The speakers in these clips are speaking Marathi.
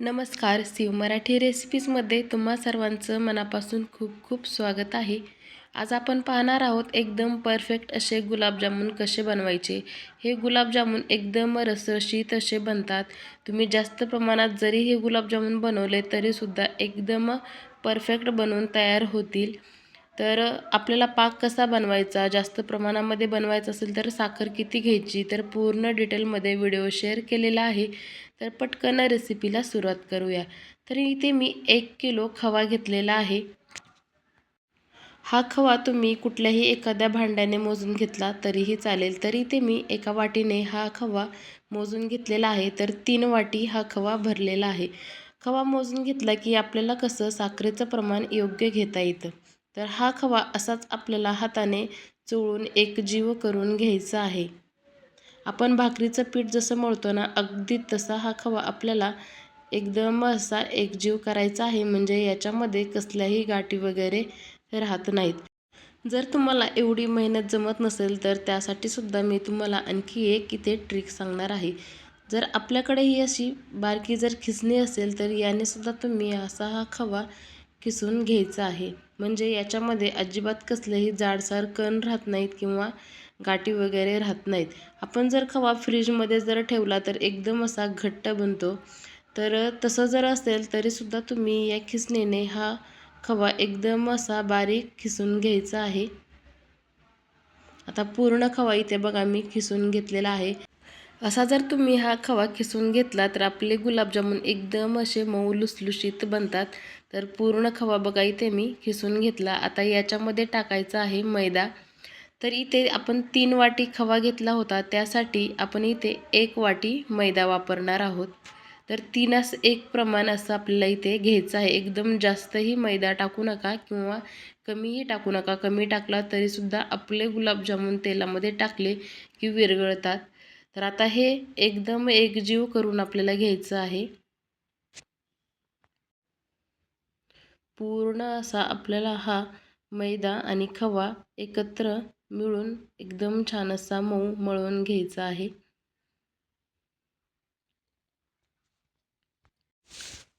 नमस्कार शिव मराठी रेसिपीजमध्ये तुम्हा सर्वांचं मनापासून खूप खूप स्वागत आहे. आज आपण पाहणार आहोत एकदम परफेक्ट असे गुलाबजामुन कसे बनवायचे. हे गुलाबजामुन एकदम रसरशीत असे बनतात. तुम्ही जास्त प्रमाणात जरी हे गुलाबजामुन बनवले तरीसुद्धा एकदम परफेक्ट बनवून तयार होतील. तर आपल्याला पाक कसा बनवायचा जास्त प्रमाणामध्ये बनवायचा असेल तर साखर किती घ्यायची तर पूर्ण डिटेलमध्ये व्हिडिओ शेअर केलेला आहे. तर पटकन रेसिपीला सुरुवात करूया. तर इथे मी एक किलो खवा घेतलेला आहे. हा खवा तुम्ही कुठल्याही एखाद्या भांड्याने मोजून घेतला तरीही चालेल. तरी ते मी एका वाटीने हा खवा मोजून घेतलेला आहे. तर तीन वाटी हा खवा भरलेला आहे. खवा मोजून घेतला की आपल्याला कसं साखरेचं प्रमाण योग्य घेता येतं. तर हा खवा असाच आपल्याला हाताने चोळून एक जीव करून घ्यायचा आहे. आपण भाकरीचं पीठ जसं मळतो ना अगदी तसा हा खवा आपल्याला एकदम असा एकजीव करायचा आहे म्हणजे याच्यामध्ये कसल्याही गाठी वगैरे राहत नाहीत. जर तुम्हाला एवढी मेहनत जमत नसेल तर त्यासाठी सुद्धा मी तुम्हाला आणखी एक इथे ट्रिक सांगणार आहे. जर आपल्याकडे ही अशी बारकी जर खिसणी असेल तर याने सुद्धा तुम्ही असा हा खवा किसून घ्यायचा आहे. म्हणजे याच्यामध्ये अजिबात कसलेही जाडसार कण राहत नाहीत किंवा गाठी वगैरे राहत नाहीत. आपण जर खवा फ्रीजमध्ये जर ठेवला तर एकदम असा घट्ट बनतो. तर तसं जर असेल तरीसुद्धा तुम्ही या खिसणीने हा खवा एकदम असा बारीक खिसून घ्यायचा आहे. आता पूर्ण खवा इथे बघा मी खिसून घेतलेला आहे. असा जर तुम्ही हा खवा खिसून घेतला तर आपले गुलाबजामुन एकदम असे मऊ लुसलुशीत बनतात. तर पूर्ण खवा बघा इथे मी खिसून घेतला. आता याच्यामध्ये टाकायचा आहे मैदा. तर इथे आपण तीन वाटी खवा घेतला होता. त्यासाठी आपण इथे एक वाटी मैदा वापरणार आहोत. तर तीनच एक प्रमाण असं आपल्याला इथे घ्यायचं आहे. एकदम जास्तही मैदा टाकू नका किंवा कमीही टाकू नका. कमी टाकला तरीसुद्धा आपले गुलाबजामुन तेलामध्ये टाकले की विरगळतात तर आता हे एकदम एकजीव करून आपल्याला घ्यायचं आहे. पूर्ण असा आपल्याला हा मैदा आणि खवा एकत्र मिळून एकदम छान असा मऊ मळून घ्यायचा आहे.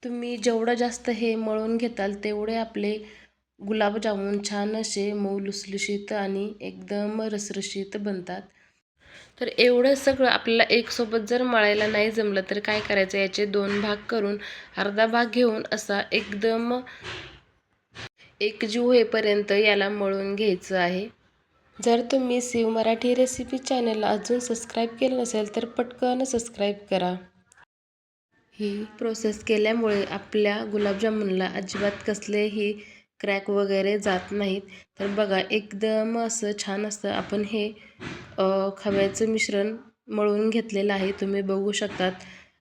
तुम्ही जेवढं जास्त हे मळून घेताल तेवढे आपले गुलाबजामुन छान असे मऊ लुसलुशीत आणि एकदम रसरशीत बनतात. तर एवढं सगळं आपल्याला एकसोबत जर मळायला नाही जमलं तर काय करायचं? याचे दोन भाग करून अर्धा भाग घेऊन असा एकदम एकजीव होईपर्यंत याला मळून घ्यायचं आहे. जर तुम्ही शिव मराठी रेसिपी चॅनलला अजून सबस्क्राईब केलं नसेल तर पटकन सबस्क्राईब करा. ही प्रोसेस केल्यामुळे आपल्या गुलाबजामुनला अजिबात कसलेही क्रॅक वगैरे जात नाहीत. तर बघा एकदम असं छान असतं. आपण हे खव्याचं मिश्रण मळून घेतलेलं आहे. तुम्ही बघू शकतात.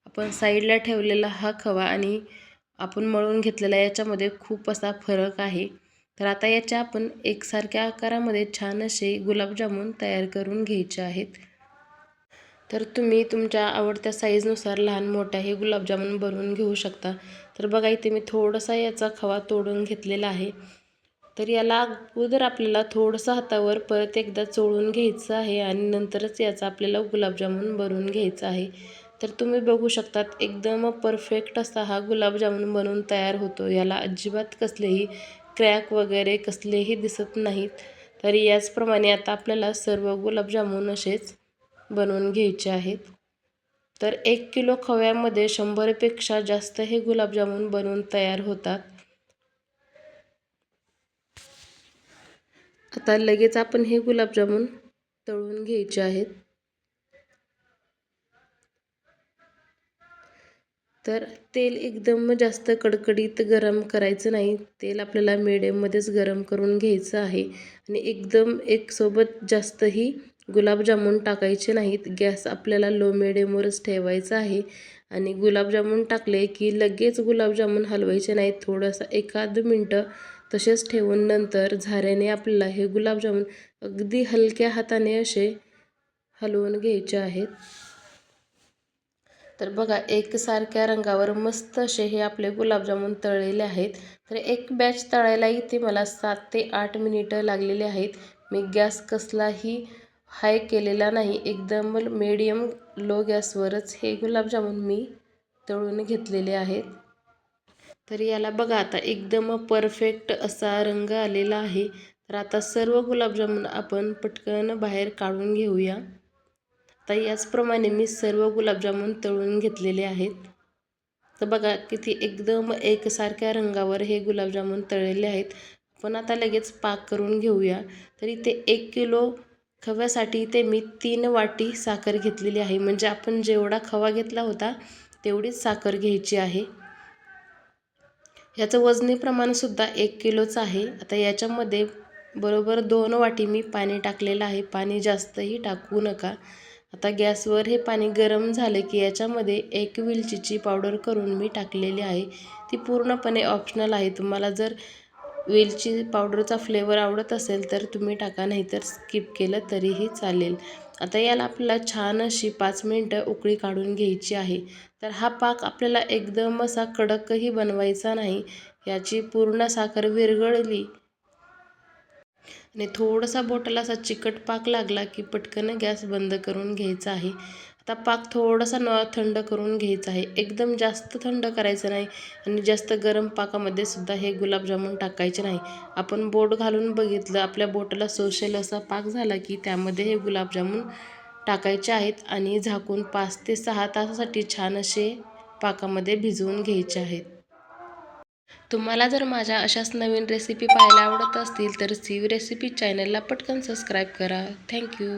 आपण साईडला ठेवलेला हा खवा आणि आपण मळून घेतलेला याच्यामध्ये खूप असा फरक आहे. तर आता याच्या आपण एकसारख्या आकारामध्ये छान असे गुलाबजामुन तयार करून घ्यायचे आहेत. तर तुम्ही तुमच्या आवडत्या साईजनुसार लहान मोठ्या हे गुलाबजामुन बनवून घेऊ शकता. तर बघा इथे मी थोडासा याचा खवा तोडून घेतलेला आहे. तर याला अगोदर आपल्याला थोडंसं हातावर परत एकदा चोळून घ्यायचं आहे आणि नंतरच याचा आपल्याला गुलाबजामुन बनवून घ्यायचा आहे. तर तुम्ही बघू शकतात एकदम परफेक्ट असा हा गुलाबजामुन बनवून तयार होतो. याला अजिबात कसलेही क्रॅक वगैरे कसलेही दिसत नाहीत. तर याचप्रमाणे आता आपल्याला सर्व गुलाबजामुन असेच बनवून घ्यायचे आहेत. तर एक किलो खव्यामध्ये शंभरपेक्षा जास्त हे गुलाबजामुन बनवून तयार होतात. आता लगेच आपण हे गुलाबजामुन तळून घ्यायचे आहेत. तर तेल एकदम जास्त कडकडीत गरम करायचं नाही. तेल आपल्याला मिडियममध्येच गरम करून घ्यायचं आहे. आणि एकदम एक सोबत जास्तही गुलाबजामुन टाकायचे नाहीत. गॅस आपल्याला लो मिडियमवरच ठेवायचा आहे. आणि गुलाबजामुन टाकले की लगेच गुलाबजामुन हलवायचे नाहीत. थोडंसं एखाद मिनटं तसेच ठेवून नंतर झाऱ्याने आपल्याला हे गुलाबजामुन अगदी हलक्या हाताने असे हलवून घ्यायचे आहेत. तर बघा एकसारख्या रंगावर मस्त असे हे आपले गुलाबजामुन तळलेले आहेत. तर एक बॅच तळायला इथे मला सात ते आठ मिनिटं लागलेले आहेत. मी गॅस कसलाही हाय केलेला नाही. एकदम मीडियम लो गॅसवरच हे गुलाबजामुन मी तळून घेतलेले आहेत. तर याला बघा आता एकदम परफेक्ट असा रंग आलेला आहे. तर आता सर्व गुलाबजामुन आपण पटकन बाहेर काढून घेऊया. तर याचप्रमाणे मी सर्व गुलाबजामुन तळून घेतलेले आहेत. तर बघा किती एकदम एकसारख्या रंगावर हे गुलाबजामुन तळलेले आहेत. पण आता लगेच पाक करून घेऊया. तर इथे एक किलो खव्यासाठी इथे मी तीन वाटी साखर घेतलेली आहे. म्हणजे आपण जेवढा खवा घेतला होता तेवढीच साखर घ्यायची आहे. याचं वजनी प्रमाणसुद्धा एक किलोचं आहे. आता याच्यामध्ये बरोबर दोन वाटी मी पाणी टाकलेलं आहे. पाणी जास्तही टाकू नका. आता गॅसवर हे पाणी गरम झालं की याच्यामध्ये एक विलचीची पावडर करून मी टाकलेली आहे. ती पूर्णपणे ऑप्शनल आहे. तुम्हाला जर वेलची पावडरचा फ्लेवर आवडत असेल तर तुम्ही टाका नाहीतर स्किप केलं तरीही चालेल. आता याला आपल्याला छान अशी पाच मिनटं उकळी काढून घ्यायची आहे. तर हा पाक आपल्याला एकदम असा कडकही बनवायचा नाही याची पूर्ण साखर विरघळली. आणि थोडासा बोटाला असा चिकट पाक लागला की पटकन गॅस बंद करून घ्यायचा आहे. आता पाक थोडासा न थंड करून घ्यायचा आहे. एकदम जास्त थंड करायचं नाही आणि जास्त गरम पाकामध्ये सुद्धा हे गुलाबजामुन टाकायचे नाही. आपण बोट घालून बघितलं आपल्या बोटाला सोशल असा पाक झाला की त्यामध्ये हे गुलाबजामुन टाकायचे आहेत आणि झाकून पाच ते सहा तासासाठी छान असे पाकामध्ये भिजवून घ्यायचे आहेत. तुम्हाला जर माझ्या अशाच नवीन रेसिपी पाहायला आवडत असतील तर सीव रेसिपी चॅनलला पटकन सबस्क्राईब करा. थँक्यू.